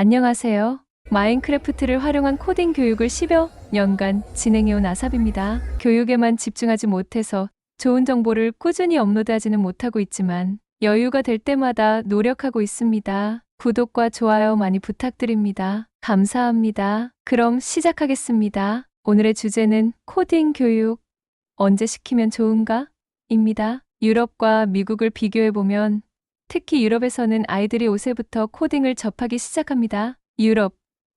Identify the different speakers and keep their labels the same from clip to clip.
Speaker 1: 안녕하세요. 마인크래프트를 활용한 코딩 교육을 10여 년간 진행해온 아삽입니다. 교육에만 집중하지 못해서 좋은 정보를 꾸준히 업로드하지는 못하고 있지만 여유가 될 때마다 노력하고 있습니다. 구독과 좋아요 많이 부탁드립니다. 감사합니다. 그럼 시작하겠습니다. 오늘의 주제는 코딩 교육. 언제 시키면 좋은가? 입니다. 유럽과 미국을 비교해보면 특히 유럽에서는 아이들이 5세부터 코딩을 접하기 시작합니다. 유럽.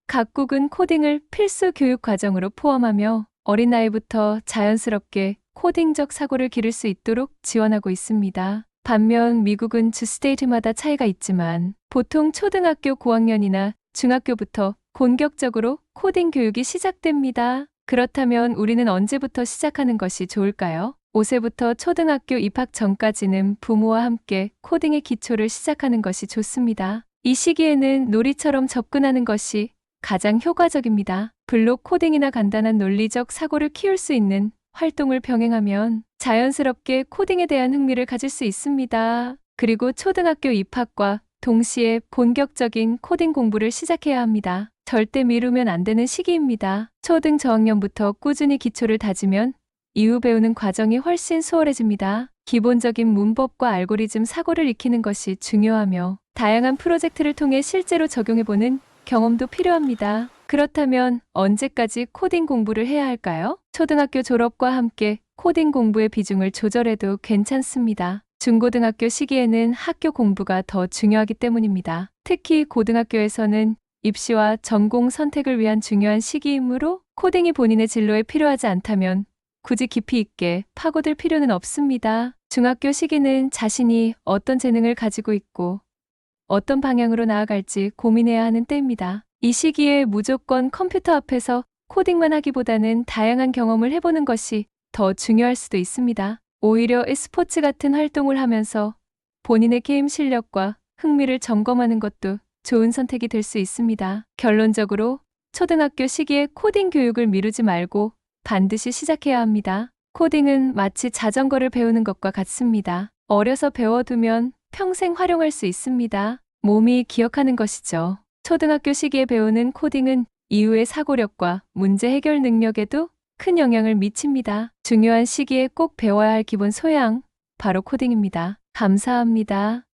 Speaker 1: 각국은 코딩을 필수 교육 과정으로 포함하며 어린 나이부터 자연스럽게 코딩적 사고를 기를 수 있도록 지원하고 있습니다. 반면 미국은 주 스테이트마다 차이가 있지만 보통 초등학교 고학년이나 중학교부터 본격적으로 코딩 교육이 시작됩니다. 그렇다면 우리는 언제부터 시작하는 것이 좋을까요? 5세부터 초등학교 입학 전까지는 부모와 함께 코딩의 기초를 시작하는 것이 좋습니다. 이 시기에는 놀이처럼 접근하는 것이 가장 효과적입니다. 블록 코딩이나 간단한 논리적 사고를 키울 수 있는 활동을 병행하면 자연스럽게 코딩에 대한 흥미를 가질 수 있습니다. 그리고 초등학교 입학과 동시에 본격적인 코딩 공부를 시작해야 합니다. 절대 미루면 안 되는 시기입니다. 초등 저학년부터 꾸준히 기초를 다지면 이후 배우는 과정이 훨씬 수월해집니다. 기본적인 문법과 알고리즘 사고를 익히는 것이 중요하며 다양한 프로젝트를 통해 실제로 적용해보는 경험도 필요합니다. 그렇다면 언제까지 코딩 공부를 해야 할까요? 초등학교 졸업과 함께 코딩 공부의 비중을 조절해도 괜찮습니다. 중고등학교 시기에는 학교 공부가 더 중요하기 때문입니다. 특히 고등학교에서는 입시와 전공 선택을 위한 중요한 시기이므로 코딩이 본인의 진로에 필요하지 않다면 굳이 깊이 있게 파고들 필요는 없습니다. 중학교 시기는 자신이 어떤 재능을 가지고 있고 어떤 방향으로 나아갈지 고민해야 하는 때입니다. 이 시기에 무조건 컴퓨터 앞에서 코딩만 하기보다는 다양한 경험을 해보는 것이 더 중요할 수도 있습니다. 오히려 스포츠 같은 활동을 하면서 본인의 게임 실력과 흥미를 점검하는 것도 좋은 선택이 될 수 있습니다. 결론적으로 초등학교 시기에 코딩 교육을 미루지 말고 반드시 시작해야 합니다. 코딩은 마치 자전거를 배우는 것과 같습니다. 어려서 배워두면 평생 활용할 수 있습니다. 몸이 기억하는 것이죠. 초등학교 시기에 배우는 코딩은 이후의 사고력과 문제 해결 능력에도 큰 영향을 미칩니다. 중요한 시기에 꼭 배워야 할 기본 소양, 바로 코딩입니다. 감사합니다.